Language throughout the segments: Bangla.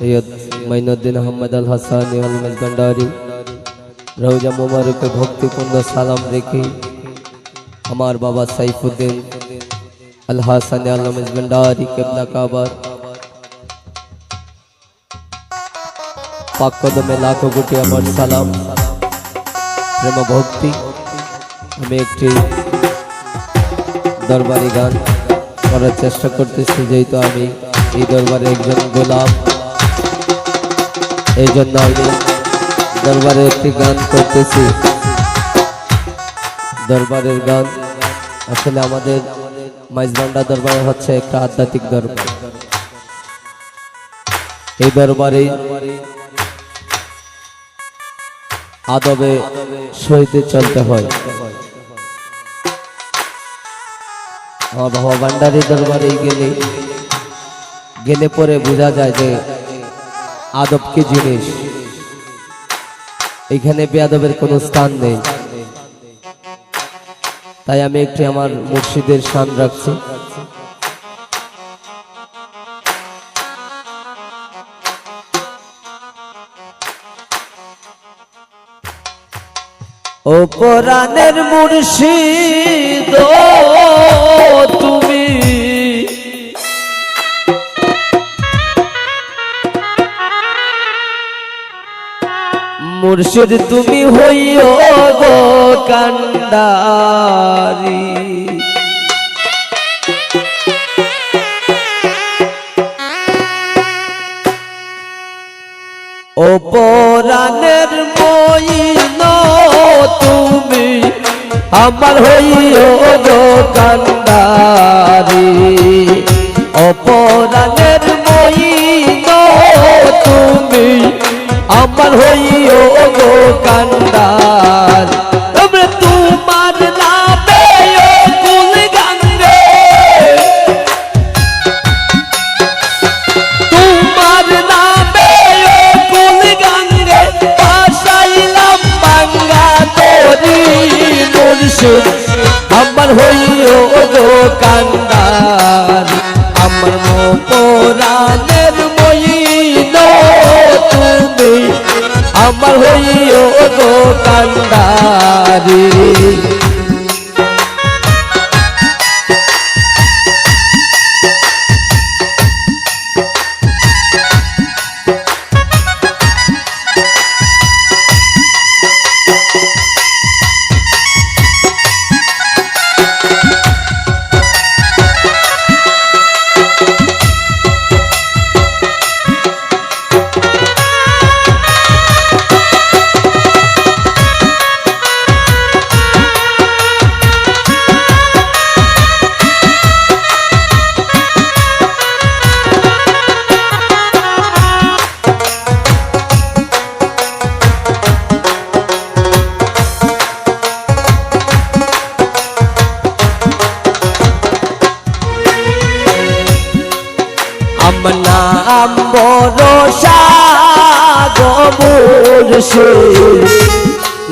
সৈয়দ মাইনুদ্দিন আহমদ আল হাসানি আল মেজবান্ডারি রৌজা মোবারকে ভক্তিপূর্ণ সালাম রেখে আমার বাবা সাইফুদ্দিন আল হাসানি আল মেজবান্ডারি কেবলা কাবার। পাক কদমে লাখো কোটি আমার সালাম। প্রেম ভক্তি। আমি একটি দরবারি গান করার চেষ্টা করতেছি, যেহেতু আমি এই দরবারে একজন গোলাম। এই জন্য আমি দরবারে একটি গান করতেছি। দরবারের গান আসলে আমাদের মাইজবান্ডা দরবারে হচ্ছে একটা আধ্যাত্মিক দরবার। এই দরবারে আদবে সহিতে চলতে হয়। আমার বাবা ভান্ডারি দরবারে গেলে গেলে পরে বোঝা যায় যে আদব কি জিনিস। এখানে বেয়াদবের কোনো স্থান নেই। তাই আমি একটি আমার মুর্শিদের শান রাখছি। ও পরাণের মুর্শিদ মুর্শিদ তুমি হইও গো কান্ডারি ও পরাণের তুমি আমার হইও গো কান্ডারি অপরাণের আমার হইও গো কান্ডার তবে তোমার ও কুল গঙ্গে তোমার ও কুল গঙ্গে পাশাইলাম বাঙ্গা তোরি আমার হইও গো কান্দার, আমার মোপরানের তুমি আমার হইও গো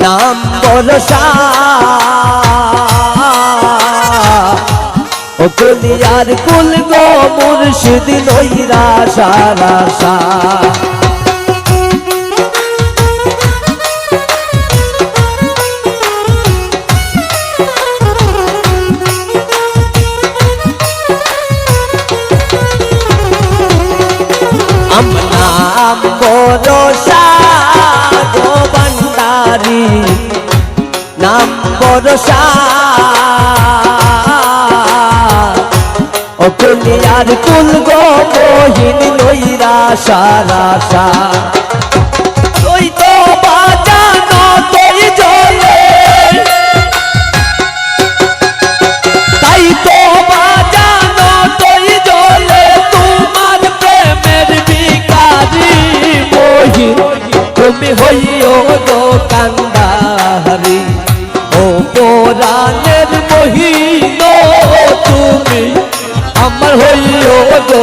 নাম বরসা ও কুলিয়ার কুল গো মুর্শিদ নৈরা সারা সা বরসা গো ভান্ডারি নাম বরসা ও কুলিয়ার কুল গো মোহিন নৈরা সারা সা হইও গো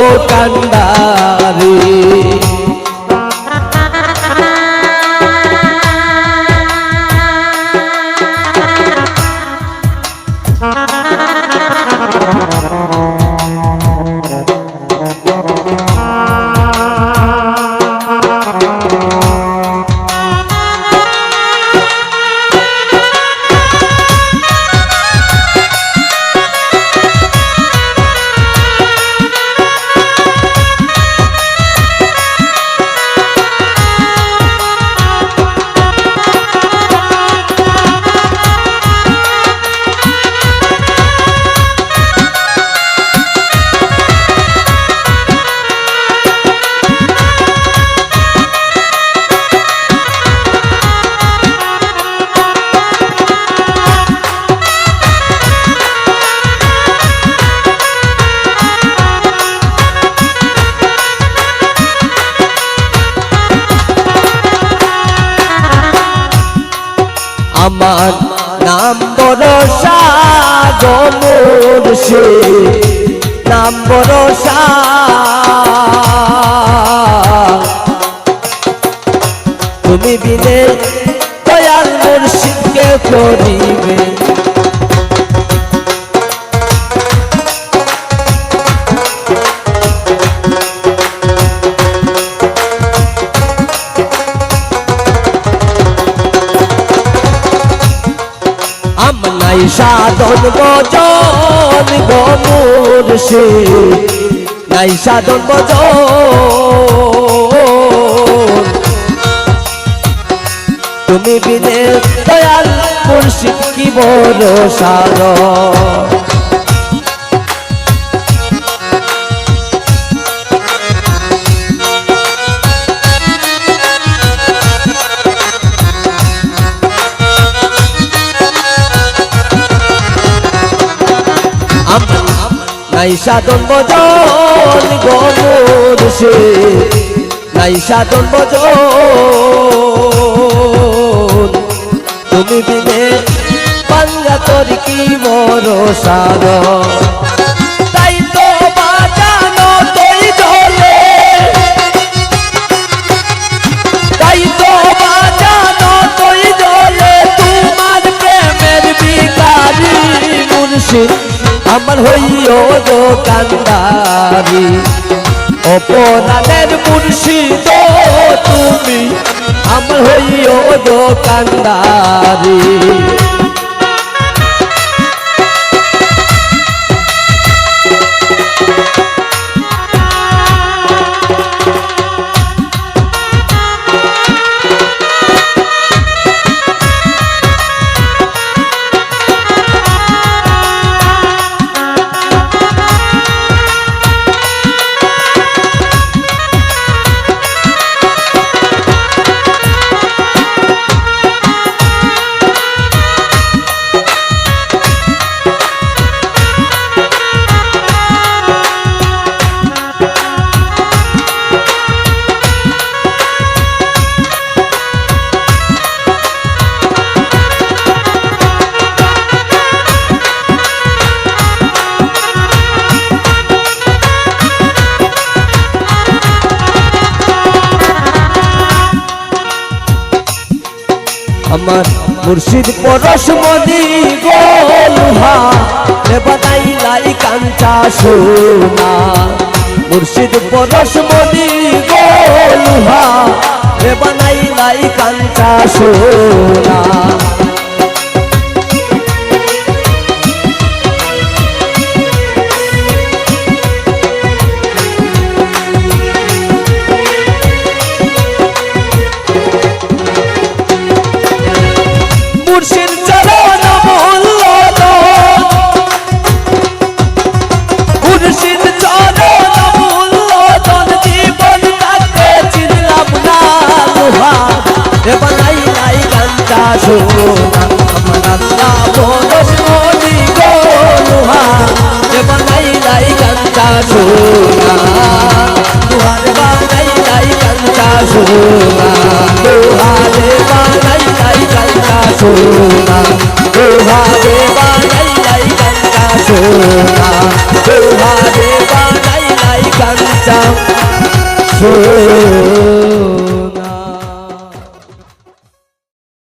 আমার নাম বরসা গো মুর্শিদ। নাম বরসা তুমি বিনে দয়াল মুর্শিদকে করিবে। সাধন বজন গো মুর্শিদ নাই সাধন বজন তুমি বিনে দয়াল মুর্শিদ কি বড় সাধন? বজন গো মুর্শিদ নাই সাধন বজন তুমি বিনে পাঙ্গা তোর কি সার তাই তো বাজানো তুই জলে। তাই তো বাজানো তুই মুর্শিদ আমার হইও দোকানদারি অপরাধের মুর্শিদ তুমি আমার হইও দোকানদারি আমার মুর্শিদ পরশ মদি গোলুহা বাদাই লাই কাঞ্চা সোনা। মুর্শিদ পরশ মদি গোলুহা বানাই লাই কাঞ্চা সোনা। সোনা আমার আল্লাহ বরস মনি গো লোহা রে বানাই নাই কান্তা সোনা লোহা রে বানাই সোনা